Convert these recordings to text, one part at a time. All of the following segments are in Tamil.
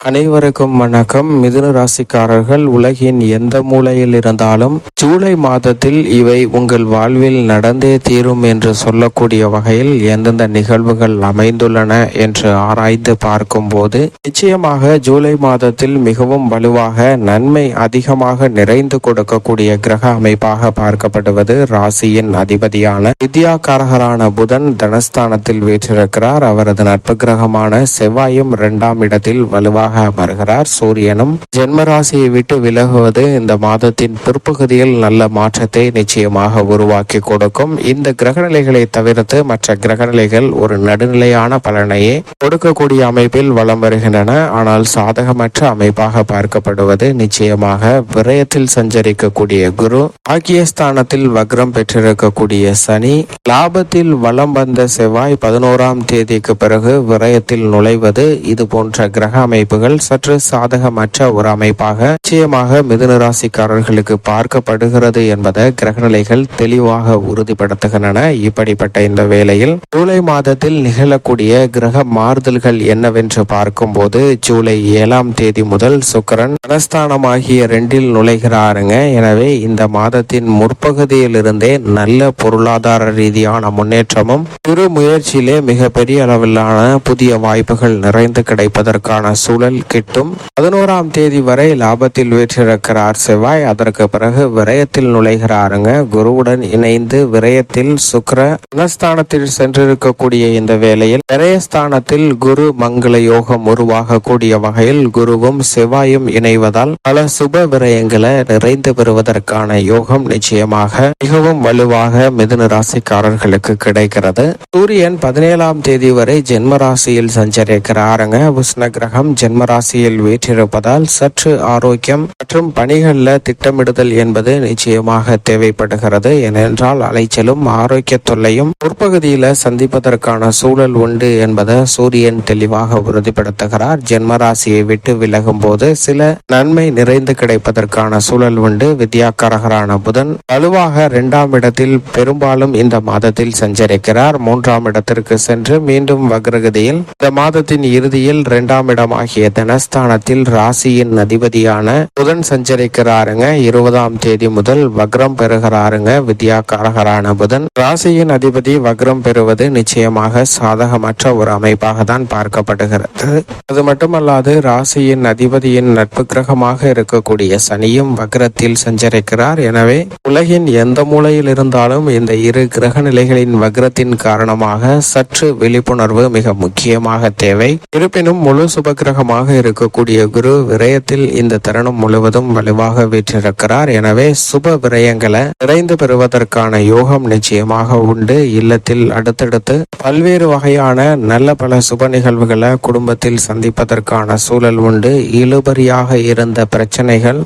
அனைவருக்கும் வணக்கம். மிதுன ராசிக்காரர்கள் உலகின் எந்த மூலையில் இருந்தாலும் ஜூலை மாதத்தில் இவை உங்கள் வாழ்வில் நடந்தே தீரும் என்று சொல்லக்கூடிய வகையில் எந்தெந்த நிகழ்வுகள் அமைந்துள்ளன என்று ஆராய்ந்து பார்க்கும்போது நிச்சயமாக ஜூலை மாதத்தில் மிகவும் வலுவாக நன்மை அதிகமாக நிறைந்து கொடுக்கக்கூடிய கிரக அமைப்பாக பார்க்கப்படுவது ராசியின் அதிபதியான வித்யாகாரகரான புதன் தனஸ்தானத்தில் வீற்றிருக்கிறார். அவரது நட்பு கிரகமான செவ்வாயும் இரண்டாம் இடத்தில் வலுவாக அமர்கிறார் சூரியனும் ஜென்மராசியை விட்டு விலகுவது இந்த மாதத்தின் பிற்பகுதியில் நல்ல மாற்றத்தை நிச்சயமாக உருவாக்கி கொடுக்கும். இந்த கிரகநிலைகளை தவிர்த்து மற்ற கிரகநிலைகள் ஒரு நடுநிலையான பலனையே கொடுக்கக்கூடிய அமைப்பில் வலம் வருகின்றன. ஆனால் சாதகமற்ற அமைப்பாக பார்க்கப்படுவது நிச்சயமாக விரயத்தில் சஞ்சரிக்கக்கூடிய குரு ஆக்கியஸ்தானத்தில் வக்ரம் பெற்றிருக்கக்கூடிய சனி லாபத்தில் வலம் வந்த செவ்வாய் பதினோராம் தேதிக்கு பிறகு விரயத்தில் நுழைவது இது போன்ற கிரக அமைப்பு அமைப்புகள் சற்று சாதகமற்ற ஒரு அமைப்பாக நிச்சயமாக மிதுன ராசிக்காரர்களுக்கு பார்க்கப்படுகிறது என்பதை கிரகநிலைகள் தெளிவாக உறுதிப்படுத்துகின்றன. இப்படிப்பட்ட இந்த வேளையில் ஜூலை மாதத்தில் நிகழக்கூடிய கிரக மாறுதல்கள் என்னவென்று பார்க்கும்போது ஜூலை ஏழாம் தேதி முதல் சுக்கரன் தனஸ்தானமாகிய ரெண்டில் நுழைகிறாருங்க. எனவே இந்த மாதத்தின் முற்பகுதியிலிருந்தே நல்ல பொருளாதார ரீதியான முன்னேற்றமும் சிறு முயற்சியிலே மிகப்பெரிய அளவிலான புதிய வாய்ப்புகள் நிறைந்து கிடைப்பதற்கான சூழல் முதல் கிட்டும். பதினோராம் தேதி வரை லாபத்தில் வீற்றிருக்கிறார் செவ்வாய். அதற்கு பிறகு விரயத்தில் நுழைகிறாருங்க. குருவுடன் இணைந்து விரயத்தில் சுக்கர தனஸ்தானத்தில் சென்றிருக்கக்கூடிய இந்த வேளையில் விரயஸ்தானத்தில் குரு மங்கள யோகம் உருவாகக்கூடிய வகையில் குருவும் செவ்வாயும் இணைவதால் பல சுப விரயங்களை நிறைந்து பெறுவதற்கான யோகம் நிச்சயமாக மிகவும் வலுவாக மிதுன ராசிக்காரர்களுக்கு கிடைக்கிறது. சூரியன் பதினேழாம் தேதி வரை ஜென்ம ராசியில் சஞ்சரிக்கிறாருங்க. உஷ்ண கிரகம் ஜென்ம ராசியில் வீற்றிருப்பதால் சற்று ஆரோக்கியம் மற்றும் பணிகளில் திட்டமிடுதல் என்பது நிச்சயமாக தேவைப்படுகிறது. ஏனென்றால் அலைச்சலும் ஆரோக்கிய தொல்லையும் முற்பகுதியில் சந்திப்பதற்கான சூழல் உண்டு என்பதை சூரியன் தெளிவாக உறுதிப்படுத்துகிறார். ஜென்மராசியை விட்டு விலகும் போது சில நன்மை நிறைந்து கிடைப்பதற்கான சூழல் உண்டு. வித்யாக்காரகரான புதன் வலுவாக இரண்டாம் இடத்தில் பெரும்பாலும் இந்த மாதத்தில் சஞ்சரிக்கிறார். மூன்றாம் இடத்திற்கு சென்று மீண்டும் வக்ரகதியில் இந்த மாதத்தின் இறுதியில் இரண்டாம் இடம் தனஸ்தானத்தில் ராசியின் அதிபதியான புதன் சஞ்சரிக்கிறாருங்க. இருபதாம் தேதி முதல் வக்ரம் பெறுகிறாருங்க. வித்யாக்காரகரான புதன். ராசியின் அதிபதி வக்ரம் பெறுவது நிச்சயமாக சாதகமற்ற ஒரு அமைப்பாக தான் பார்க்கப்படுகிறது. அது மட்டுமல்லாது ராசியின் அதிபதியின் நட்பு கிரகமாக இருக்கக்கூடிய சனியும் வக்ரத்தில் சஞ்சரிக்கிறார். எனவே உலகின் எந்த மூலையில் இருந்தாலும் இந்த இரு கிரக நிலைகளின் வக்ரத்தின் காரணமாக சற்று விழிப்புணர்வு மிக முக்கியமாக தேவை. இருப்பினும் முழு சுபகிரகமாக இருக்கக்கூடிய குரு விரயத்தில் இந்த தருணம் முழுவதும் வலுவாக வீற்றிருக்கிறார். எனவே சுப விரயங்களை நிறைந்து பெறுவதற்கான யோகம் நிச்சயமாக உண்டு. இல்லத்தில் அடுத்தடுத்து பல்வேறு வகையான நல்ல பல சுப நிகழ்வுகளை குடும்பத்தில் சந்திப்பதற்கான சூழல் உண்டு. இழுபறியாக இருந்த பிரச்சனைகள்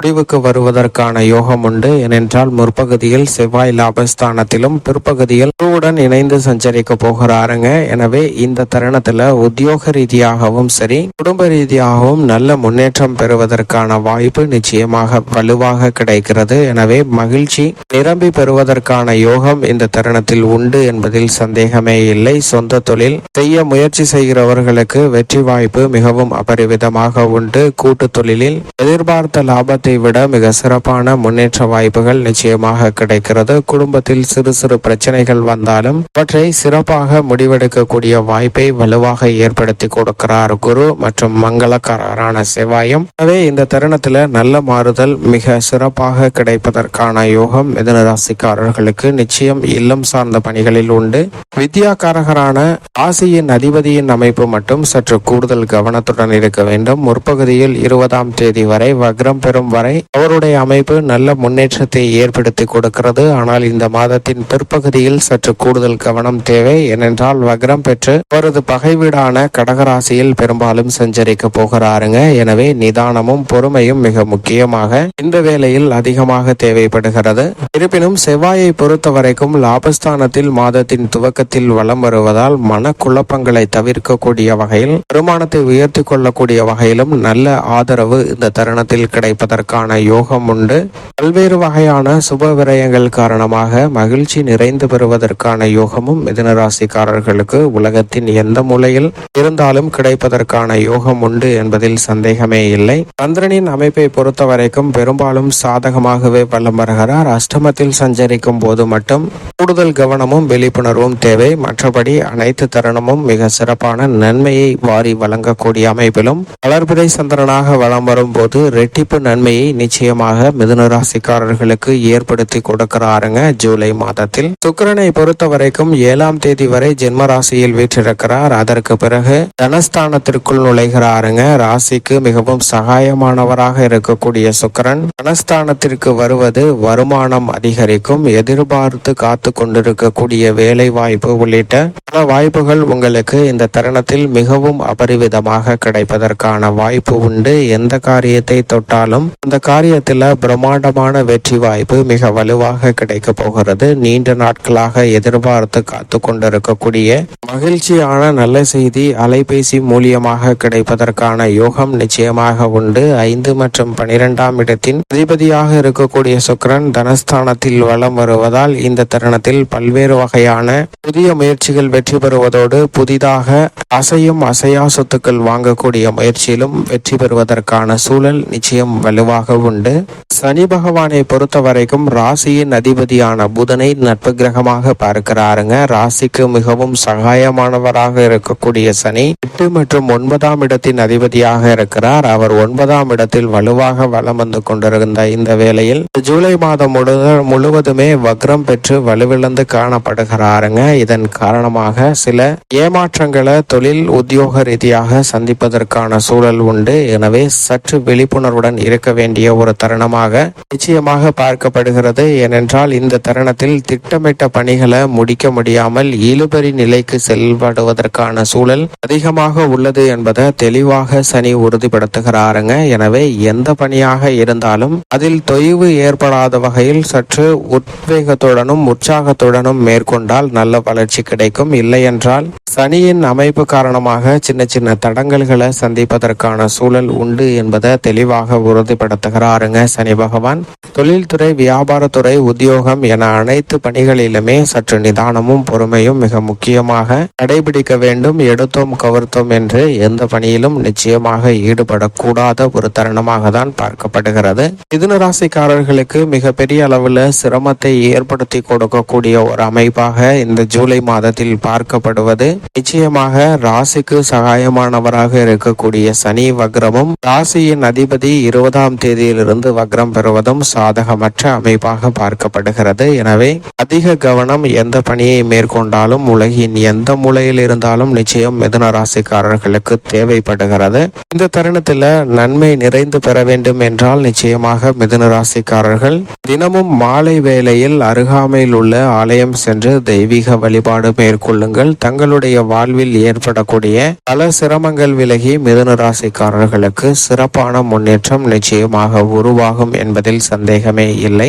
முடிவுக்கு வருவதற்கான யோகம் உண்டு. ஏனென்றால் முற்பகுதியில் செவ்வாய் லாபஸ்தானத்திலும் பிற்பகுதியில் குருவுடன் இணைந்து சஞ்சரிக்க போகிறாருங்க எனவே இந்த தருணத்துல உத்தியோக ரீதியாகவும் சரி குடும்ப ரீதியாகவும் நல்ல முன்னேற்றம் பெறுவதற்கான வாய்ப்பு நிச்சயமாக வலுவாக கிடைக்கிறது. எனவே மகிழ்ச்சி நிரம்பி பெறுவதற்கான யோகம் இந்த தருணத்தில் உண்டு என்பதில் சந்தேகமே இல்லை. சொந்த தொழில் செய்ய முயற்சி செய்கிறவர்களுக்கு வெற்றி வாய்ப்பு மிகவும் அபரிவிதமாக உண்டு. கூட்டு தொழிலில் எதிர்பார்த்த லாபத்தை விட மிக சிறப்பான முன்னேற்ற வாய்ப்புகள் நிச்சயமாக கிடைக்கிறது. குடும்பத்தில் சிறு சிறு பிரச்சனைகள் வந்தாலும் அவற்றை சிறப்பாக முடிவெடுக்கக்கூடிய வாய்ப்பை வலுவாக ஏற்படுத்தி கொடுக்கிறார் குரு மற்றும் மங்களக்காரரான செவ்வாயும். எனவே இந்த தருணத்துல நல்ல மாறுதல் மிக சிறப்பாக கிடைப்பதற்கான யோகம் மிதன ராசிக்காரர்களுக்கு நிச்சயம் இல்லம் சார்ந்த பணிகளில் உண்டு. வித்யாக்காரகரான ராசியின் அதிபதியின் அமைப்பு மட்டும் சற்று கூடுதல் கவனத்துடன் இருக்க வேண்டும். முற்பகுதியில் இருபதாம் தேதி வரை வக்ரம் பெறும் வரை அவருடைய அமைப்பு நல்ல முன்னேற்றத்தை ஏற்படுத்தி கொடுக்கிறது. ஆனால் இந்த மாதத்தின் பிற்பகுதியில் சற்று கூடுதல் கவனம் தேவை. ஏனென்றால் வக்ரம் பெற்று அவரது பகை வீடான கடகராசியில் பெரும்பாலும் சஞ்சரிக்க போகிறாருங்க. எனவே நிதானமும் பொறுமையும் மிக முக்கியமாக இந்த வேளையில் அதிகமாக தேவைப்படுகிறது. இருப்பினும் செவ்வாயை பொறுத்த வரைக்கும் லாபஸ்தானத்தில் மாதத்தின் துவக்கத்தில் வலம் வருவதால் மனக்குழப்பங்களை தவிர்க்கக்கூடிய வகையில் வருமானத்தை உயர்த்தி கொள்ளக்கூடிய வகையிலும் நல்ல ஆதரவு இந்த தருணத்தில் கிடைப்பதற்கு கிடைப்பதற்கான யோகம் உண்டு. பல்வேறு வகையான சுப விரயங்கள் காரணமாக மகிழ்ச்சி நிறைந்து பெறுவதற்கான யோகமும் மிதனராசிக்காரர்களுக்கு உலகத்தின் எந்த மூலையில் இருந்தாலும் கிடைப்பதற்கான யோகம் உண்டு என்பதில் சந்தேகமே இல்லை. சந்திரனின் அமைப்பை பொறுத்த வரைக்கும் பெரும்பாலும் சாதகமாகவே வலம் வருகிறார். அஷ்டமத்தில் சஞ்சரிக்கும் போது மட்டும் கூடுதல் கவனமும் விழிப்புணர்வும் தேவை. மற்றபடி அனைத்து தருணமும் மிக சிறப்பான நன்மையை வாரி வழங்கக்கூடிய அமைப்பிலும் வளர்பிறை சந்திரனாக வலம் வரும்போது ரெட்டிப்பு நன்மையை நிச்சயமாக மிதுன ராசிக்காரர்களுக்கு ஏற்படுத்தி கொடுக்கிறாருங்க ஜூலை மாதத்தில். சுக்கரனை பொறுத்த வரைக்கும் ஏழாம் தேதி வரை ஜென்ம ராசியில் வீற்றிருக்கிறார். அதற்கு பிறகு தனஸ்தானத்திற்குள் நுழைகிறாருங்க. ராசிக்கு மிகவும் சகாயமானவராக இருக்கக்கூடிய சுக்கிரன் தனஸ்தானத்திற்கு வருவது வருமானம் அதிகரிக்கும். எதிர்பார்த்து காத்து கொண்டிருக்கக்கூடிய வேலை வாய்ப்பு உள்ளிட்ட பல வாய்ப்புகள் உங்களுக்கு இந்த தருணத்தில் மிகவும் அபரிவிதமாக கிடைப்பதற்கான வாய்ப்பு உண்டு. எந்த காரியத்தை தொட்டாலும் அந்த காரியத்தில் பிரம்மாண்டமான வெற்றி வாய்ப்பு மிக வலுவாக கிடைக்க போகிறது. நீண்ட நாட்களாக எதிர்பார்த்து காத்து கொண்டிருக்கக்கூடிய மகிழ்ச்சியான நல்ல செய்தி அலைபேசி மூலியமாக கிடைப்பதற்கான யோகம் நிச்சயமாக உண்டு. ஐந்து மற்றும் பனிரெண்டாம் இடத்தின் அதிபதியாக இருக்கக்கூடிய சுக்கிரன் தனஸ்தானத்தில் வலம் வருவதால் இந்த தருணத்தில் பல்வேறு வகையான புதிய முயற்சிகள் வெற்றி பெறுவதோடு புதிதாக அசையும் அசையா சொத்துக்கள் வாங்கக்கூடிய முயற்சியிலும் வெற்றி பெறுவதற்கான சூழல் நிச்சயம் வலுவாக உண்டு. சனி பகவானை பொறுத்த வரைக்கும் ராசியின் அதிபதியான புதனை நட்பு கிரகமாக பார்க்கிறாருங்க. ராசிக்கு மிகவும் சகாயமானவராக இருக்கக்கூடிய சனி எட்டு மற்றும் ஒன்பதாம் இடத்தின் அதிபதியாக இருக்கிறார். அவர் ஒன்பதாம் இடத்தில் வலுவாக வலம் வந்து கொண்டிருந்த இந்த வேளையில் ஜூலை மாதம் முழு- முழுவதுமே வக்ரம் பெற்று வலுவிழந்து காணப்படுகிறாருங்க. இதன் காரணமாக சில ஏமாற்றங்களை தொழில் உத்தியோக ரீதியாக சந்திப்பதற்கான சூழல் உண்டு. எனவே சற்று விழிப்புணர்வுடன் இருக்க வேண்டிய ஒரு தருணமாக நிச்சயமாக பார்க்கப்படுகிறது. ஏனென்றால் இந்த தருணத்தில் திட்டமிட்ட பணிகளை முடிக்க முடியாமல் இழுபறி நிலைக்கு செல்படுவதற்கான சூழல் அதிகமாக உள்ளது என்பதை தெளிவாக சனி உறுதிப்படுத்துகிறாருங்க. எனவே எந்த பணியாக இருந்தாலும் அதில் தொய்வு ஏற்படாத வகையில் சற்று உத்வேகத்துடனும் உற்சாகத்துடனும் மேற்கொண்டால் நல்ல வளர்ச்சி கிடைக்கும். இல்லையென்றால் சனியின் அமைப்பு காரணமாக சின்ன சின்ன தடங்கல்களை சந்திப்பதற்கான சூழல் உண்டு என்பதை தெளிவாக உறுதிப்படுத்துகிறாருங்க சனி பகவான். தொழில்துறை வியாபாரத்துறை உத்தியோகம் என அனைத்து பணிகளிலுமே சற்று நிதானமும் பொறுமையும் மிக முக்கியமாக கடைபிடிக்க வேண்டும் எடுத்தோம் கவர்த்தோம் என்று எந்த பணியிலும் நிச்சயமாக ஈடுபடக்கூடாத ஒரு தருணமாக தான் பார்க்கப்படுகிறது. மிதுன ராசிக்காரர்களுக்கு மிகப்பெரிய அளவில் சிரமத்தை ஏற்படுத்தி கொடுக்கக்கூடிய ஒரு அமைப்பாக இந்த ஜூலை மாதத்தில் பார்க்கப்படுவது. நிச்சயமாக ராசிக்கு சகாயமானவராக இருக்கக்கூடிய சனி வக்ரமும் ராசியின் அதிபதி இருபதாம் தேதியிலிருந்து வக்ரம் பெறுவதும் சாதகமற்ற அமைப்பாக பார்க்கப்படுகிறது. எனவே அதிக கவனம் எந்த பணியை மேற்கொண்டாலும் உலகின் எந்த மூலையில் இருந்தாலும் நிச்சயம் மிதுன ராசிக்காரர்களுக்கு தேவைப்படுகிறது. இந்த தருணத்தில் நன்மை நிறைந்து பெற வேண்டும் என்றால் நிச்சயமாக மிதுன ராசிக்காரர்கள் தினமும் மாலை வேளையில் அருகாமையில் உள்ள ஆலயம் சென்று தெய்வீக வழிபாடு மேற்கொள்ளுங்கள். தங்களுடைய வாழ்வில் ஏற்படக்கூடிய பல சிரமங்கள் விலகி மிதுன ராசிக்காரர்களுக்கு சிறப்பான முன்னேற்றம் நிச்சயம் நிச்சயமாக உருவாகும் என்பதில் சந்தேகமே இல்லை.